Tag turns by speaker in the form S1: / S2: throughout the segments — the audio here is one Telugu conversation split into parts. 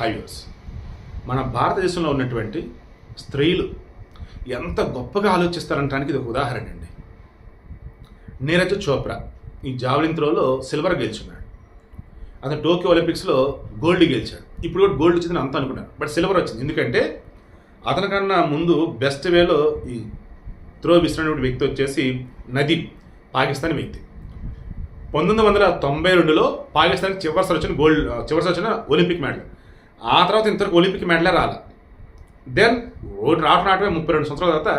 S1: హైవేస్. మన భారతదేశంలో ఉన్నటువంటి స్త్రీలు ఎంత గొప్పగా ఆలోచిస్తారంటానికి ఇది ఒక ఉదాహరణ అండి. నీరజ్ చోప్రా ఈ జావలిన్ త్రోలో సిల్వర్ గెలుచున్నాడు అతను టోక్యో ఒలింపిక్స్లో గోల్డ్ గెలిచాడు. ఇప్పుడు కూడా గోల్డ్ వచ్చిందని అంతా అనుకున్నాను. బట్ సిల్వర్ వచ్చింది. ఎందుకంటే అతనికన్నా ముందు బెస్ట్ వేలో ఈ త్రో విసిరినటువంటి వ్యక్తి వచ్చేసి నదీమ్ పాకిస్తాన్ వ్యక్తి. పంతొమ్మిది వందల తొంభై రెండులో పాకిస్తాన్కి చివరిసారి వచ్చిన గోల్డ్ చివరిసారి వచ్చిన ఒలింపిక్ మెడల్. ఆ తర్వాత ఇంతవరకు ఒలింపిక్ మెడలే రాల. దెన్ ఓటు రావడం రావడమే ముప్పై రెండు సంవత్సరాల తర్వాత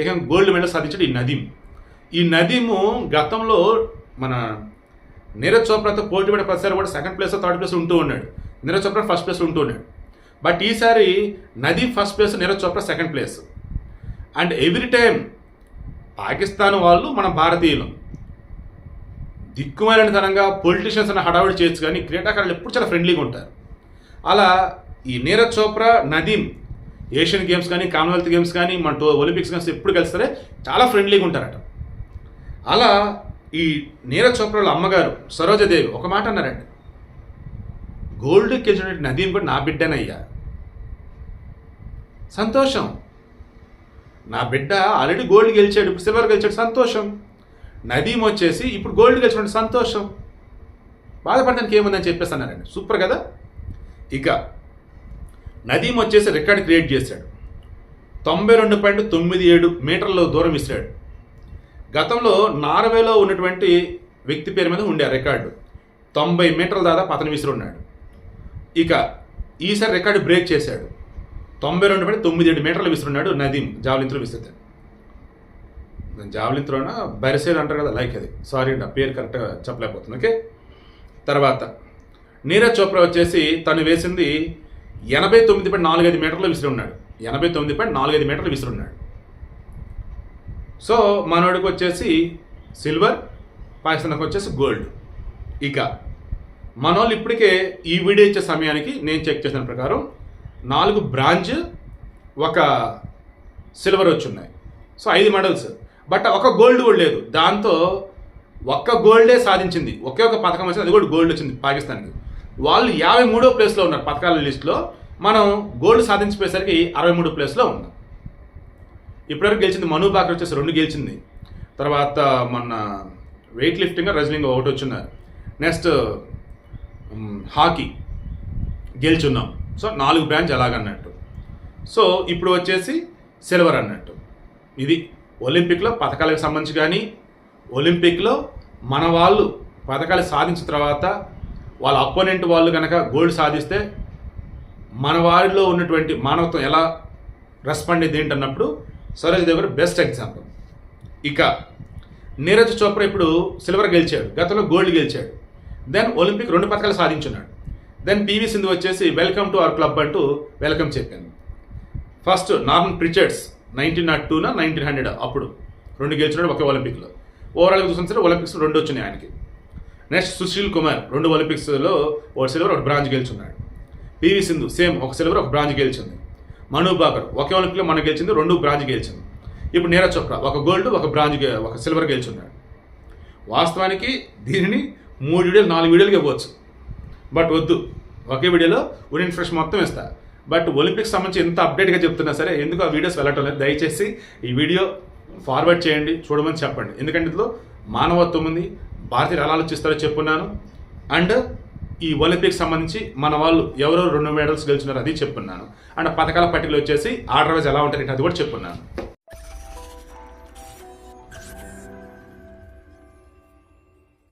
S1: ఏకంగా గోల్డ్ మెడల్ సాధించాడు ఈ నదీం ఈ నదీము గతంలో మన నీరజ్ చోప్రాతో పోటీ పడే ప్రతిసారి కూడా సెకండ్ ప్లేస్ థర్డ్ ప్లేస్ ఉంటూ ఉన్నాడు. నీరజ్ చోప్రా ఫస్ట్ ప్లేస్ ఉంటూ ఉన్నాడు. బట్ ఈసారి Nadeem first place Neeraj Chopra second place and every time Pakistan వాళ్ళు మన భారతీయులు దిక్కుమాలిన తనంగా పొలిటీషియన్స్ అన్న హడావిడి చేయొచ్చు కానీ క్రీడాకారులు ఎప్పుడు చాలా ఫ్రెండ్లీగా ఉంటారు. అలా ఈ నీరజ్ చోప్రా నదీం ఏషియన్ గేమ్స్ కానీ కామన్వెల్త్ గేమ్స్ కానీ మన టూ ఒలింపిక్స్ గేమ్స్ ఎప్పుడు కలిస్తారే చాలా ఫ్రెండ్లీగా ఉంటారట. అలా ఈ నీరజ్ చోప్రాల అమ్మగారు సరోజదేవి ఒక మాట అన్నారండి గోల్డ్ గెలిచినటువంటి నదీం కూడా నా బిడ్డనయ్యా. సంతోషం. నా బిడ్డ ఆల్రెడీ గోల్డ్ గెలిచాడు ఇప్పుడు సిల్వర్ గెలిచాడు సంతోషం. నదీం వచ్చేసి ఇప్పుడు గోల్డ్ గెలిచినటువంటి సంతోషం. బాధపడడానికి ఏముందని చెప్పేసి అన్నారండి సూపర్ కదా? ఇక నదీం వచ్చేసి రికార్డ్ క్రియేట్ చేశాడు. తొంభై రెండు పాయింట్ తొమ్మిది ఏడు మీటర్ల దూరం ఇస్తాడు గతంలో నార్వేలో ఉన్నటువంటి వ్యక్తి పేరు మీద ఉండే ఆ రికార్డు. తొంభై మీటర్ల దాదాపు అతను విసిరున్నాడు ఇక ఈసారి రికార్డు బ్రేక్ చేశాడు. తొంభై రెండు పాయింట్ తొమ్మిది ఏడు మీటర్లు విసురున్నాడు నదీం జావలిన్ విసురుతాడు విసిరితే. జావలిన్ త్రోనా అంటారు కదా లైక్ అది. సారీ నా పేరు కరెక్ట్గా చెప్పలేకపోతుంది ఓకే? తర్వాత నీరజ్ చోప్రా వచ్చేసి తను వేసింది ఎనభై తొమ్మిది పాయింట్ నాలుగైదు మీటర్లు విసిరున్నాడు. ఎనభై తొమ్మిది పాయింట్ నాలుగైదు మీటర్లు విసిరున్నాడు. సో మనోడికి వచ్చేసి సిల్వర్ పాకిస్తాన్కి వచ్చేసి గోల్డ్. ఇక మనోళ్ళు ఇప్పటికే ఈ వీడియో ఇచ్చే సమయానికి నేను చెక్ చేసిన ప్రకారం నాలుగు బ్రాంజ్ ఒక సిల్వర్ వచ్చి ఉన్నాయి. సో ఐదు మెడల్స్. బట్ ఒక గోల్డ్ కూడా లేదు. దాంతో ఒక్క గోల్డే సాధించింది. ఒకే ఒక పథకం వచ్చింది అది కూడా గోల్డ్ వచ్చింది పాకిస్తాన్కి. వాళ్ళు యాభై మూడో ప్లేస్లో ఉన్నారు పథకాల లిస్టులో మనం గోల్డ్ సాధించిపోయేసరికి అరవై మూడో ప్లేస్లో ఉన్నాం. ఇప్పటివరకు గెలిచింది మను బాకర్ వచ్చేసి రెండు గెలిచింది. తర్వాత మొన్న వెయిట్ లిఫ్టింగ్ రెజ్లింగ్ ఒకటి వచ్చిన్నారు. నెక్స్ట్ హాకీ గెలుచున్నాం. సో నాలుగు బ్రాంచ్ అలాగన్నట్టు. సో ఇప్పుడు వచ్చేసి సిల్వర్ అన్నట్టు. ఇది ఒలింపిక్లో పథకాలకు సంబంధించి కానీ ఒలింపిక్లో మన వాళ్ళు పథకాలు సాధించిన తర్వాత వాళ్ళ అపోనెంట్ వాళ్ళు కనుక గోల్డ్ సాధిస్తే మన వారిలో ఉన్నటువంటి మానవత్వం ఎలా రెస్పాండ్ అయింది ఏంటన్నప్పుడు సరోజ్ దేవర్ బెస్ట్ ఎగ్జాంపుల్ ఇక నీరజ్ చోప్రా ఇప్పుడు సిల్వర్ గెలిచాడు గతంలో గోల్డ్ గెలిచాడు. దెన్ ఒలింపిక్ రెండు పథకాలు సాధించున్నాడు. దెన్ పివి సింధు వచ్చేసి వెల్కమ్ టు అవర్ క్లబ్ అంటూ వెల్కమ్ చెప్పాను. ఫస్ట్ నార్మన్ ప్రిచర్డ్స్ నైన్టీన్ నాట్ టూన నైన్టీన్ హండ్రెడ్ అప్పుడు రెండు గెలిచినాడు ఒకే ఒలింపిక్లో ఓవరాల్గా చూసిన ఒలింపిక్స్ రెండు వచ్చినాయి ఆయనకి. నెక్స్ట్ సుశీల్ కుమార్ రెండు ఒలింపిక్స్లో ఒక సిల్వర్ ఒక బ్రాంజ్ గెలుచున్నాడు. పివి సింధు సేమ్ ఒక సిల్వర్ ఒక బ్రాంజ్ గెలిచింది. మను బాకర్ ఒకే ఒలింపిక్లో మన గెలిచింది రెండు బ్రాంజ్ గెలిచింది. ఇప్పుడు నీరజ్ చోప్రా ఒక గోల్డ్ ఒక బ్రాంజ్ ఒక సిల్వర్ గెలుచున్నాడు. వాస్తవానికి దీనిని మూడు వీడియోలు నాలుగు వీడియోలు ఇవ్వచ్చు. బట్ వద్దు ఒకే వీడియోలో ఉన్న ఫ్రెష్ మొత్తం ఇస్తా. బట్ ఒలింపిక్స్ సంబంధించి ఎంత అప్డేట్గా చెప్తున్నా సరే ఎందుకు ఆ వీడియోస్ వెళ్ళటం లేదు? దయచేసి ఈ వీడియో ఫార్వర్డ్ చేయండి చూడమని చెప్పండి. ఎందుకంటే ఇందులో మానవత్వం ఉంది భారతీయులు ఎలా ఆలోచిస్తారో చెప్పున్నాను. అండ్ ఈ ఒలింపిక్ సంబంధించి మన వాళ్ళు ఎవరెవరు రెండు మెడల్స్ గెలిచినారో అది చెప్పున్నాను. అండ్ పథకాల పట్టికలు వచ్చేసి ఆర్డర్ వైజ్ ఎలా ఉంటాయి అది కూడా చెప్పున్నాను.